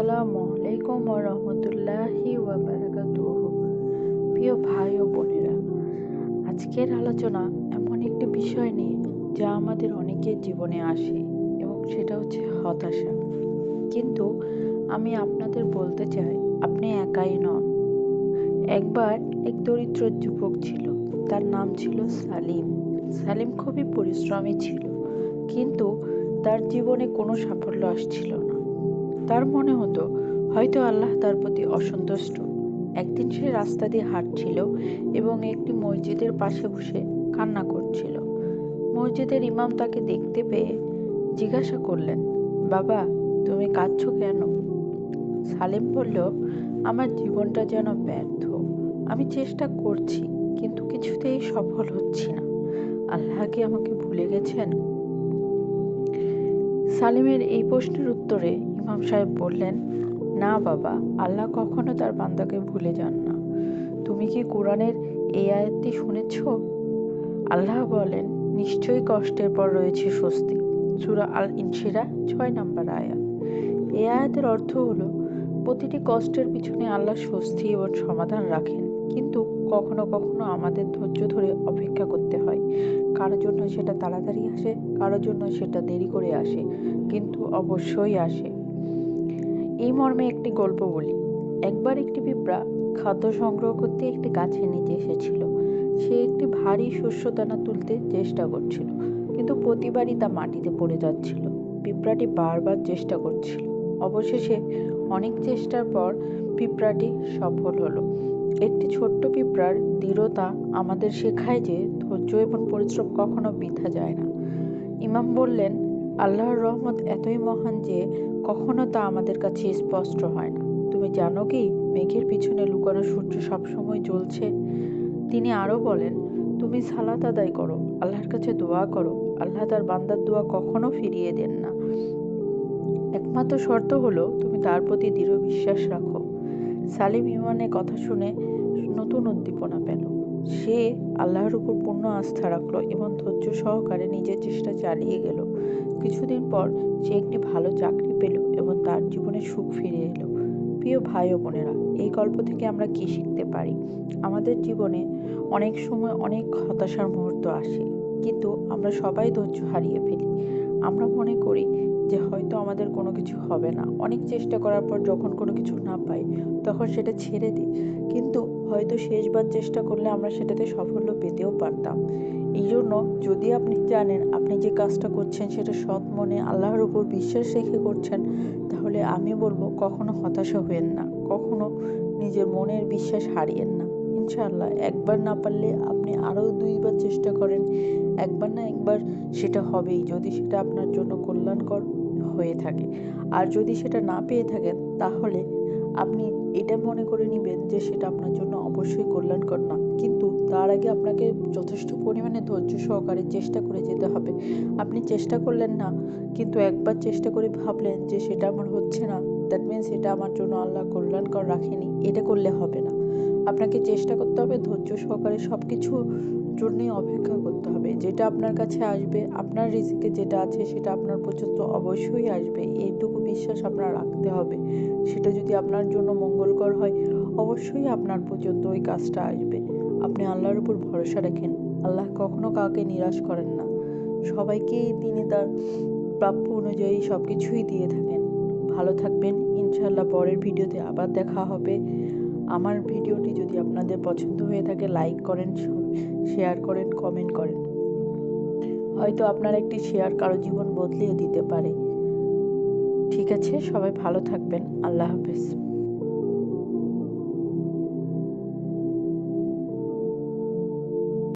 আসসালামু আলাইকুম রহমতুল্লাহি ওয়াবারাকাতুহ প্রিয় ভাই ও বোনেরা, আজকের আলোচনা এমন একটি বিষয় নিয়ে যা আমাদের অনেকের জীবনে আসে এবং সেটা হচ্ছে হতাশা। কিন্তু আমি আপনাদের বলতে চাই, আপনি একাই নন। একবার এক দরিদ্র যুবক ছিল, তার নাম ছিল সালিম। সালিম খুবই পরিশ্রমী ছিল, কিন্তু তার জীবনে কোনো সাফল্য আসছিল না। তার মনে হতো, হয়তো আল্লাহ তার প্রতি অসন্তুষ্ট। একদিন সে রাস্তা দিয়ে হাঁটছিল এবং একটি মসজিদের পাশে বসে কান্না করছিল। মসজিদের ইমাম তাকে দেখতে পেয়ে জিজ্ঞাসা করলেন, বাবা, তুমি কাঁদছ কেন? সালেম বলল, আমার জীবনটা যেন ব্যর্থ। আমি চেষ্টা করছি, কিন্তু কিছুতেই সফল হচ্ছি না। আল্লাহ কি আমাকে ভুলে গেছেন? সালিমের এই প্রশ্নের উত্তরে ইমাম সাহেব বললেন, না বাবা, আল্লাহ কখনো তার বান্দাকে ভুলে যান না। তুমি কি কোরআনের এই আয়াতটি শুনেছ? আল্লাহ বলেন, নিশ্চয়ই কষ্টের পর রয়েছে স্বস্তি। সুরা আল ইনশিরা ছয় নম্বর আয়াত। এই আয়াতের অর্থ হলো, প্রতিটি কষ্টের পিছনে আল্লাহ স্বস্তি এবং সমাধান রাখেন। কিন্তু কখনো কখনো আমাদের ধৈর্য ধরে অপেক্ষা করতে হয়। কারও জন্য সেটা তাড়াতাড়ি আসে কারোর জন্য সেটা দেরি করে আসে, কিন্তু অবশ্যই আসে। এই মর্মে একটি গল্প বলি। একবার একটি পিঁপড়া খাদ্য সংগ্রহ করতে একটি গাছের নিচে এসেছিল। সে একটি ভারী শস্য দানা তুলতে চেষ্টা করছিল, কিন্তু প্রতিবারই তা মাটিতে পড়ে যাচ্ছিল। পিঁপড়াটি বারবার চেষ্টা করছিল। অবশেষে অনেক চেষ্টার পর পিঁপড়াটি সফল হলো। একটি ছোট্ট পিঁপড়ার দৃঢ়তা আমাদের শেখায় যে ধৈর্য এবং পরিশ্রম কখনো বৃথা যায় না। ইমাম বললেন, আল্লাহর রহমত এতই মহান যে কখনো তা আমাদের কাছে স্পষ্ট হয় না। তুমি জানো কি, মেঘের পিছনে লুকানো সূর্য সবসময় জ্বলছে। তিনি আরও বলেন, তুমি সালাত আদায় করো, আল্লাহর কাছে দোয়া করো। আল্লাহ তার বান্দার দোয়া কখনো ফিরিয়ে দেন না। একমাত্র শর্ত হলো, তুমি তার প্রতি দৃঢ় বিশ্বাস রাখো। সালিম ইমানের কথা শুনে নতুন উদ্দীপনা পেল। সে আল্লাহর উপর পূর্ণ আস্থা রাখল এবং ধৈর্য সহকারে নিজের চেষ্টা চালিয়ে গেল। কিছুদিন পর সে একটি ভালো চাকরি পেল এবং তার জীবনে সুখ ফিরে এলো। প্রিয় ভাই ও বোনেরা, এই গল্প থেকে আমরা কি শিখতে পারি? আমাদের জীবনে অনেক সময় অনেক হতাশার মুহূর্ত আসে, কিন্তু আমরা সবাই ধৈর্য হারিয়ে ফেলি। আমরা মনে করি যে হয়তো আমাদের কোনো কিছু হবে না। অনেক চেষ্টা করার পর যখন কোনো কিছু না পাই, তখন সেটা ছেড়ে দিই। কিন্তু হয়তো শেষবার চেষ্টা করলে আমরা সেটাতে সাফল্য পেতেও পারতাম। এই জন্য যদি আপনি জানেন, আপনি যে কাজটা করছেন সেটা সৎ মনে আল্লাহর উপর বিশ্বাস রেখে করছেন, তাহলে আমি বলব কখনো হতাশা হবেন না। কখনো নিজের মনের বিশ্বাস হারিয়েন না। ইনশাআল্লাহ, একবার না পারলে আপনি আরও দুইবার চেষ্টা করেন। একবার না একবার সেটা হবেই, যদি সেটা আপনার জন্য কল্যাণকর হয়ে থাকে। আর যদি সেটা না পেয়ে থাকেন, তাহলে আপনি এটা মনে করে নেবেন যে সেটা আপনার জন্য অবশ্যই কল্যাণকর না। কিন্তু তার আগে আপনাকে যথেষ্ট পরিমাণে ধৈর্য সহকারে চেষ্টা করে যেতে হবে। আপনি চেষ্টা করলেন না, কিন্তু একবার চেষ্টা করে ভাবলেন যে সেটা আমার হচ্ছে না। দ্যাট মিনস এটা আমার জন্য আল্লাহ কল্যাণকর রাখেনি, এটা করলে হবে না। আপনাকে চেষ্টা করতে হবে, ধৈর্য সহকারে সব কিছু জন্যই অপেক্ষা করতে হবে। যেটা আপনার কাছে আসবে, আপনার রিজিকে যেটা আছে, সেটা আপনার পর্যন্ত অবশ্যই আসবে। এইটুকু বিশ্বাস আপনার রাখতে হবে। সেটা যদি আপনার জন্য মঙ্গলকর হয়, অবশ্যই আপনার পর্যন্ত ওই কাজটা আসবে। আপনি আল্লাহর উপর ভরসা রাখেন। আল্লাহ কখনো কাউকে নিরাশ করেন না। সবাইকেই তিনি তার প্রাপ্য অনুযায়ী সব কিছুই দিয়ে থাকেন। ভালো থাকবেন। ইনশাল্লাহ পরের ভিডিওতে আবার দেখা হবে। আমার ভিডিওটি যদি আপনাদের পছন্দ হয়ে থাকে লাইক করেন শেয়ার করেন কমেন্ট করেন। হয়তো আপনার একটি শেয়ার কারও জীবন বদলিয়ে দিতে পারে। ঠিক আছে, সবাই ভালো থাকবেন। আল্লাহ হাফেজ।